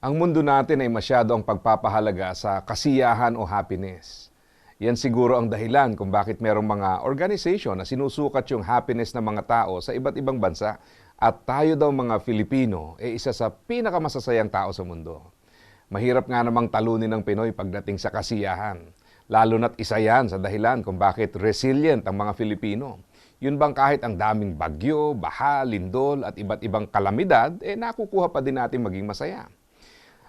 Ang mundo natin ay masyado ang pagpapahalaga sa kasiyahan o happiness. Yan siguro ang dahilan kung bakit merong mga organization na sinusukat yung happiness ng mga tao sa iba't ibang bansa. At tayo daw mga Filipino ay isa sa pinakamasasayang tao sa mundo. Mahirap nga namang talunin ng Pinoy pagdating sa kasiyahan. Lalo na't isa yan sa dahilan kung bakit resilient ang mga Filipino. Yun bang kahit ang daming bagyo, baha, lindol at iba't ibang kalamidad, eh nakukuha pa din natin maging masaya.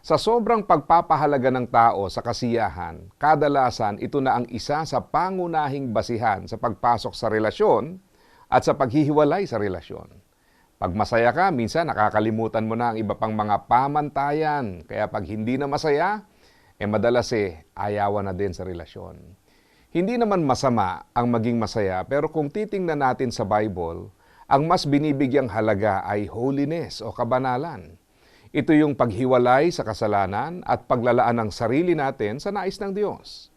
Sa sobrang pagpapahalaga ng tao sa kasiyahan, kadalasan ito na ang isa sa pangunahing basihan sa pagpasok sa relasyon at sa paghihiwalay sa relasyon. Pag masaya ka, minsan nakakalimutan mo na ang iba pang mga pamantayan. Kaya pag hindi na masaya, eh madalas eh, ayawan na din sa relasyon. Hindi naman masama ang maging masaya, pero kung titingnan natin sa Bible, ang mas binibigyang halaga ay holiness o kabanalan. Ito yung paghiwalay sa kasalanan at paglalaan ng sarili natin sa nais ng Diyos.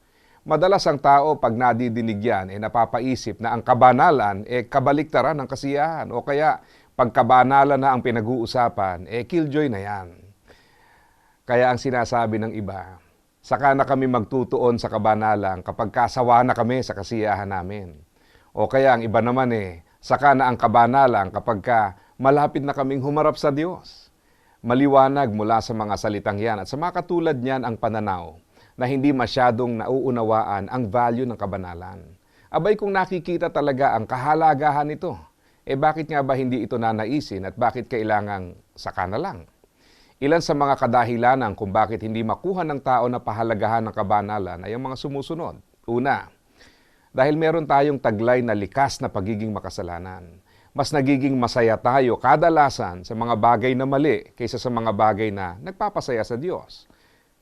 Madalas ang tao pag nadidinig yan, eh napapaisip na ang kabanalan eh kabaliktaran ng kasiyahan o kaya pagkabanalan na ang pinag-uusapan, eh killjoy na yan. Kaya ang sinasabi ng iba, saka na kami magtutuon sa kabanalan kapag kasawa na kami sa kasiyahan namin. O kaya ang iba naman eh, saka na ang kabanalan kapag ka malapit na kaming humarap sa Diyos. Maliwanag mula sa mga salitang yan at sa mga katulad niyan ang pananaw na hindi masyadong nauunawaan ang value ng kabanalan. Abay kung nakikita talaga ang kahalagahan nito, eh bakit nga ba hindi ito nanaisin at bakit kailangang saka na lang? Ilan sa mga kadahilanan kung bakit hindi makuha ng tao na pahalagahan ng kabanalan ay ang mga sumusunod. Una, dahil meron tayong taglay na likas na pagiging makasalanan mas nagiging masaya tayo kadalasan sa mga bagay na mali kaysa sa mga bagay na nagpapasaya sa Diyos.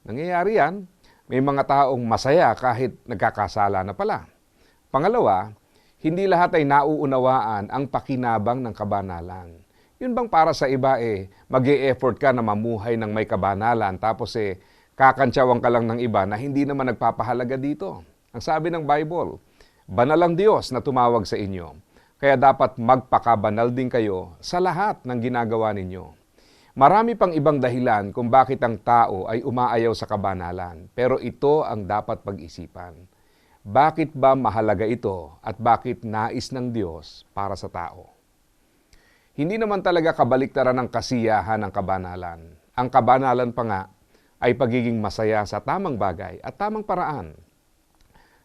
Nangyayari yan, may mga taong masaya kahit nagkakasala na pala. Pangalawa, hindi lahat ay nauunawaan ang pakinabang ng kabanalan. Yun bang para sa iba eh, mag effort ka na mamuhay ng may kabanalan tapos eh, kakantsawang ka lang ng iba na hindi naman nagpapahalaga dito. Ang sabi ng Bible, banal ang Diyos na tumawag sa inyo kaya dapat magpakabanal din kayo sa lahat ng ginagawa ninyo. Marami pang ibang dahilan kung bakit ang tao ay umaayaw sa kabanalan, pero ito ang dapat pag-isipan. Bakit ba mahalaga ito at bakit nais ng Diyos para sa tao? Hindi naman talaga kabaliktaran ng kasiyahan ng kabanalan. Ang kabanalan pa nga ay pagiging masaya sa tamang bagay at tamang paraan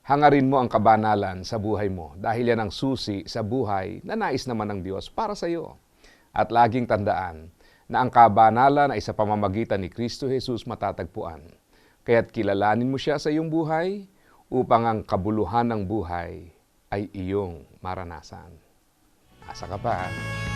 Hangarin mo ang kabanalan sa buhay mo dahil yan ang susi sa buhay na nais naman ng Diyos para sa iyo. At laging tandaan na ang kabanalan ay sa pamamagitan ni Kristo Jesus matatagpuan. Kaya't kilalanin mo siya sa iyong buhay upang ang kabuluhan ng buhay ay iyong maranasan. Asa ka pa ha?